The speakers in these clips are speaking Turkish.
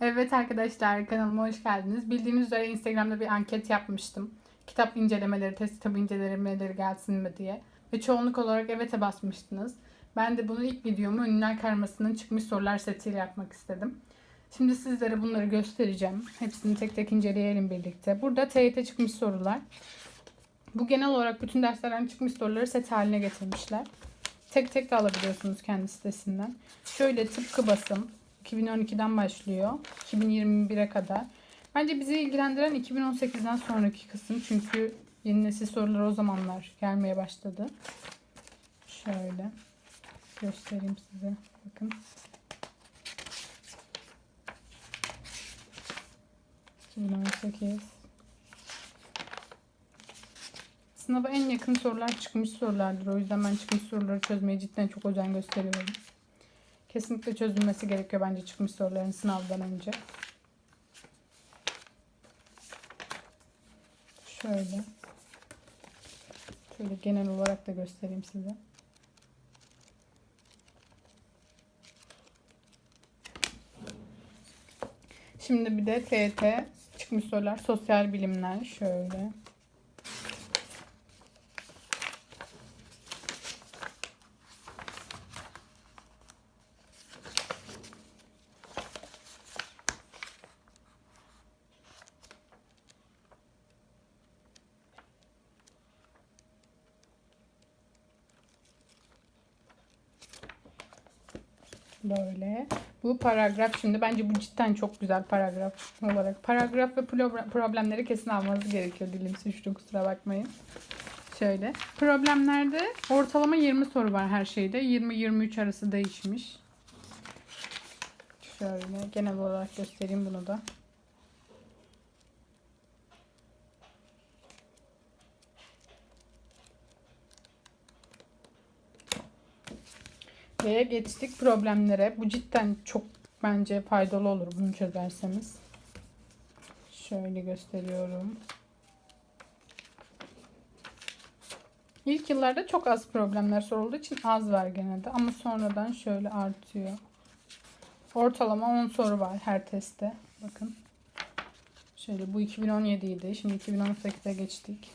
Evet arkadaşlar kanalıma hoş geldiniz. Bildiğiniz üzere Instagram'da bir anket yapmıştım. Kitap incelemeleri, test kitabı incelemeleri gelsin mi diye. Ve çoğunluk olarak evet'e basmıştınız. Ben de bunu ilk videomu Ünlüler Karması'nın çıkmış sorular setiyle yapmak istedim. Şimdi sizlere bunları göstereceğim. Hepsini tek tek inceleyelim birlikte. Burada TYT çıkmış sorular. Bu genel olarak bütün derslerden çıkmış soruları set haline getirmişler. Tek tek de alabiliyorsunuz kendi sitesinden. Şöyle tıpkı basım 2012'den başlıyor 2021'e kadar. Bence bizi ilgilendiren 2018'den sonraki kısım çünkü yeni nesil sorular o zamanlar gelmeye başladı. Şöyle göstereyim size. Bakın. ...2018... Sınava en yakın sorular çıkmış sorulardır. O yüzden ben çıkmış soruları çözmeye cidden çok özen gösteriyorum. Kesinlikle çözülmesi gerekiyor bence çıkmış soruların sınavdan önce. Şöyle. Şöyle genel olarak da göstereyim size. Şimdi bir de TET çıkmış sorular. Sosyal bilimler. Şöyle. Böyle. Bu paragraf şimdi bence bu cidden çok güzel paragraf olarak. Paragraf ve pro- problemleri kesin almanız gerekiyor. Dilim sürçtü kusura bakmayın. Şöyle. Problemlerde ortalama 20 soru var her şeyde. 20-23 arası değişmiş. Şöyle genel olarak göstereyim bunu da. Ve geçtik problemlere. Bu cidden çok bence faydalı olur bunu çözerseniz. Şöyle gösteriyorum. İlk yıllarda çok az problemler sorulduğu için az var genelde. Ama sonradan şöyle artıyor. Ortalama 10 soru var her testte. Bakın. Şöyle bu 2017 idi. Şimdi 2018'e geçtik.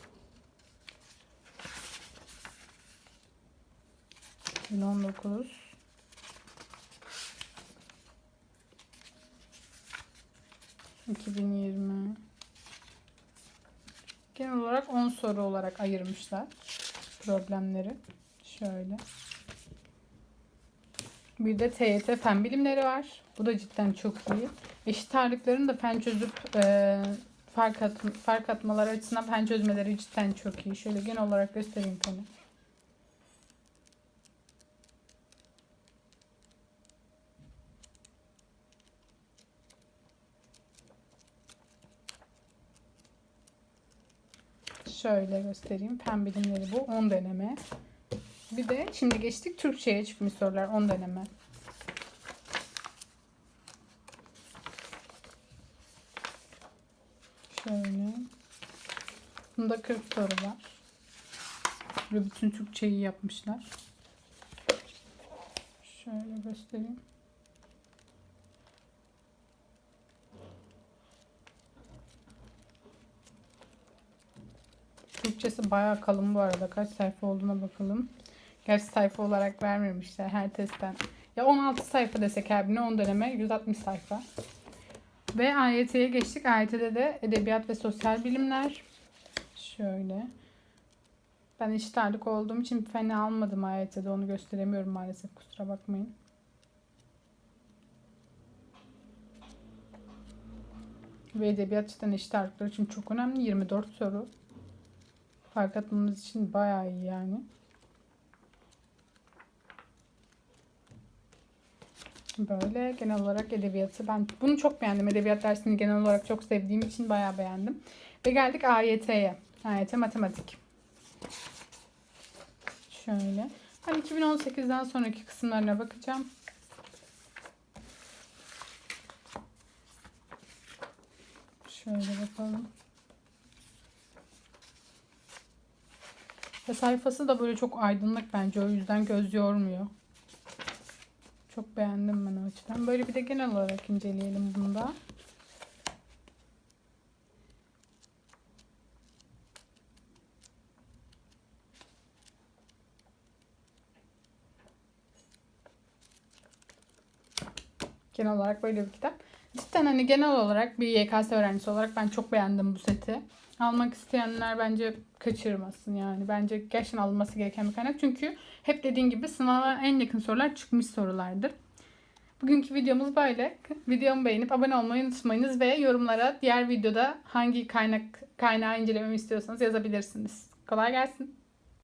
2019 2020 Genel olarak 10 soru olarak ayırmışlar problemleri. Şöyle. Bir de TYT fen bilimleri var. Bu da cidden çok iyi. Eşit ağırlıkların da fen çözüp e, fark, at, fark atmaları açısından fen çözmeleri cidden çok iyi. Şöyle genel olarak göstereyim feni. Şöyle göstereyim. Fen bilimleri bu. 10 deneme. Bir de şimdi geçtik Türkçe'ye çıkmış sorular. 10 deneme. Şöyle. Bunda 40 soru var. Ve bütün Türkçeyi yapmışlar. Şöyle göstereyim. Türkçesi bayağı kalın bu arada. Kaç sayfa olduğuna bakalım. Gerçi sayfa olarak vermemişler her testten. Ya 16 sayfa desek her birine 10 döneme 160 sayfa. Ve AYT'ye geçtik. AYT'de de edebiyat ve sosyal bilimler. Şöyle. Ben eşit ağırlık olduğum için fena almadım AYT'de. Onu gösteremiyorum maalesef. Kusura bakmayın. Ve edebiyat cidden eşit ağırlıklar için çok önemli. 24 soru. Fark atmamız için bayağı iyi yani. Böyle genel olarak edebiyatı ben bunu çok beğendim. Edebiyat dersini genel olarak çok sevdiğim için bayağı beğendim. Ve geldik AYT'ye. AYT matematik. Şöyle. Ben 2018'den sonraki kısımlarına bakacağım. Şöyle bakalım. Ve sayfası da böyle çok aydınlık bence. O yüzden göz yormuyor. Çok beğendim ben o açıdan. Böyle bir de genel olarak inceleyelim bunu da. Genel olarak böyle bir kitap. Cidden hani genel olarak bir YKS öğrencisi olarak ben çok beğendim bu seti. Almak isteyenler bence kaçırmasın yani. Bence gerçekten alınması gereken bir kaynak. Çünkü hep dediğim gibi sınava en yakın sorular çıkmış sorulardır. Bugünkü videomuz böyle. Videomu beğenip abone olmayı unutmayınız ve yorumlara diğer videoda hangi kaynak kaynağı incelememi istiyorsanız yazabilirsiniz. Kolay gelsin.